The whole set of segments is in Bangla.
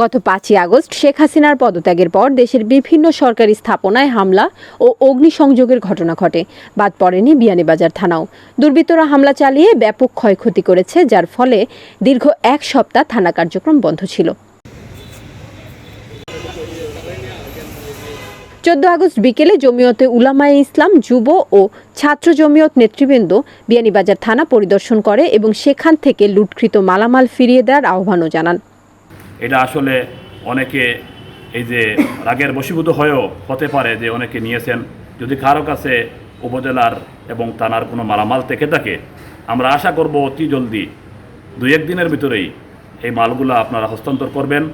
গত পাঁচই আগস্ট শেখ হাসিনার পদত্যাগের পর দেশের বিভিন্ন সরকারি স্থাপনায় হামলা ও অগ্নিসংযোগের ঘটনা ঘটে। বাদ পড়েনি বিয়ানীবাজার থানাও। দুর্বৃত্তরা হামলা চালিয়ে ব্যাপক ক্ষয়ক্ষতি করেছে, যার ফলে দীর্ঘ এক সপ্তাহ থানা কার্যক্রম বন্ধ ছিল। চোদ্দ আগস্ট বিকেলে জমিয়তে উলামায়ে ইসলাম যুব ও ছাত্র জমিয়ত নেতৃবৃন্দ বিয়ানীবাজার থানা পরিদর্শন করে এবং সেখান থেকে লুটকৃত মালামাল ফিরিয়ে দেওয়ার আহ্বানও জানান। এটা আসলে অনেকে এই যে রাগের বশীভূত হয়েও হতে পারে যে অনেকে নিয়েছেন। যদি কারও কাছে উপজেলার এবং থানার কোনো মালামাল থেকে থাকে, আমরা আশা করব অতি জলদি দুই এক দিনের ভিতরেই এই মালগুলো আপনারা হস্তান্তর করবেন।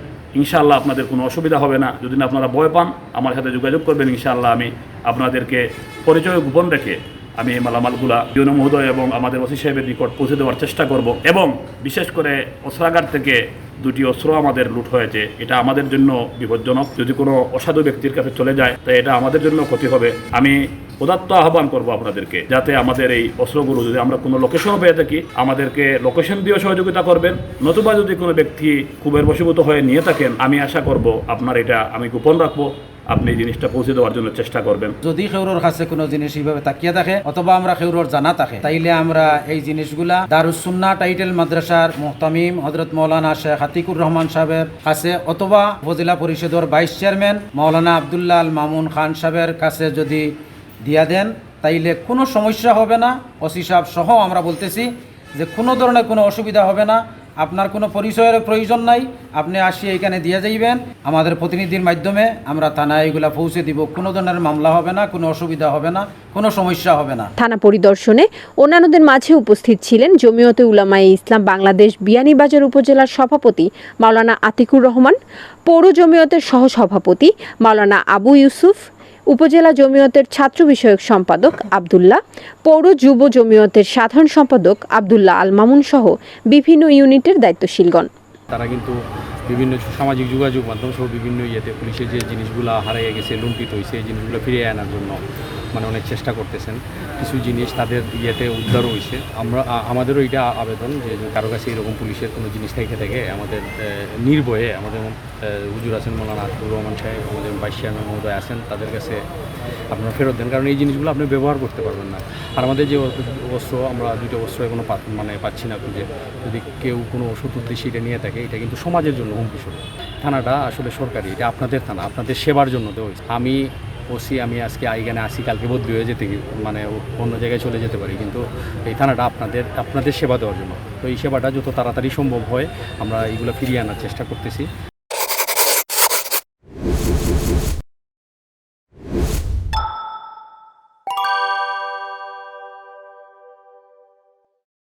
ইনশাআল্লাহ আপনাদের কোনো অসুবিধা হবে না। যদি না আপনারা ভয় পান, আমার সাথে যোগাযোগ করবেন, ইনশাআল্লাহ আমি আপনাদেরকে পরিচয় গোপন রেখে আমি এই মালামালগুলা ইউনো মহোদয় এবং আমাদের ওসি সাহেবের নিকট পৌঁছে দেওয়ার চেষ্টা করব এবং বিশেষ করে অস্ত্রাগার থেকে দুটি অস্ত্র আমাদের লুট হয়েছে। এটা আমাদের জন্য বিপজ্জনক। যদি কোনো অসাধু ব্যক্তির কাছে চলে যায়, তাই এটা আমাদের জন্য ক্ষতি হবে। আমি উদাত্ত আহ্বান করব আপনাদেরকে, যাতে আমাদের এই অস্ত্রগুলো যদি আমরা কোনো লোকেশনও পেয়ে থাকি, আমাদেরকে লোকেশন দিয়েও সহযোগিতা করবেন। নতুবা যদি কোনো ব্যক্তি খুবের বশীভূত হয়ে নিয়ে থাকেন, আমি আশা করব আপনার এটা আমি গোপন রাখব, আপনি জিনিসটা পৌঁছে দেওয়ার জন্য চেষ্টা করবেন। যদি খেউরোর কাছে কোনো জিনিস এইভাবে তাকিয়ে থাকে, অথবা আমরা খেউরোর জানা থাকে, তাইলে আমরা এই জিনিসগুলা দারুসুন্না টাইটেল মাদ্রাসার মোহতামিম হজরত মৌলানা শেখ হাতিকুর রহমান সাহেবের কাছে, অথবা উপজেলা পরিষদের ভাইস চেয়ারম্যান মৌলানা আবদুল্লাহ মামুন খান সাহেবের কাছে যদি দিয়া দেন, তাইলে কোনো সমস্যা হবে না। ওসি সাহেব সহ আমরা বলতেছি যে কোনো ধরনের কোনো অসুবিধা হবে না। আপনার কোনো পরিচয়ের প্রয়োজন নাই। আপনি আসি এখানে দিয়ে যাইবেন। আমাদের প্রতিনিধির মাধ্যমে আমরা থানায় এগুলা পৌঁছে দিব। কোনো ধরনের মামলা হবে না, কোনো অসুবিধা হবে না, কোনো সমস্যা হবে না। থানা পরিদর্শনে অন্যান্যদের মাঝে উপস্থিত ছিলেন জমিয়তে উলামায়ে ইসলাম বাংলাদেশ বিয়ানীবাজার উপজেলার সভাপতি মাওলানা আতিকুর রহমান, পৌর জমিয়তের সহসভাপতি মাওলানা আবু ইউসুফ উপজেলা জমিয়তের ছাত্র বিষয়ক সম্পাদক আবদুল্লাহ, পৌর যুব জমিয়তের সাধারণ সম্পাদক আবদুল্লাহ আল মামুন সহ বিভিন্ন ইউনিটের দায়িত্বশীলগণ। তারা কিন্তু বিভিন্ন সামাজিক যোগাযোগ মাধ্যম সহ বিভিন্ন ইয়েতে পুলিশের যে জিনিসগুলো হারাইয়া গেছে, লুণ্ঠিত হয়েছে এই জিনিসগুলো ফিরিয়ে আনার জন্য মানে অনেক চেষ্টা করতেছেন। কিছু জিনিস তাদের ইয়েতে উদ্ধার হয়েছে আমরা আমাদেরও এটা আবেদন যে কারও কাছে এরকম পুলিশের কোনো জিনিস থেকে থাকে, আমাদের নির্ভয়ে আমাদের হুজুর আছেন মৌলানা আতিকুর রহমান সাহেব, আমাদের ভাইস চেয়ারম্যান মহোদয় আছেন, তাদের কাছে আপনারা ফেরত দেন। কারণ এই জিনিসগুলো আপনি ব্যবহার করতে পারবেন না। আর আমাদের যে অস্ত্র, আমরা দুটো অস্ত্র এখনও পা- মানে পাচ্ছি না খুঁজে। যদি কেউ কোনো ওষুধ উদ্দেশ্যে এটা নিয়ে থাকে, এটা কিন্তু সমাজের জন্য হুমকি স্বরূপ। থানাটা আসলে সরকারি, এটা আপনাদের থানা, আপনাদের সেবার জন্য দেওয়া। আমি ওসি, আমি আজকে এখানে আসি, কালকে বদলি হয়ে যেতে মানে অন্য জায়গায় চলে যেতে পারি, কিন্তু এই থানাটা আপনাদের আপনাদের সেবা দেওয়ার জন্য। তো এই সেবাটা যত তাড়াতাড়ি সম্ভব হয়, আমরা এইগুলো ফিরিয়ে আনার চেষ্টা করতেছি।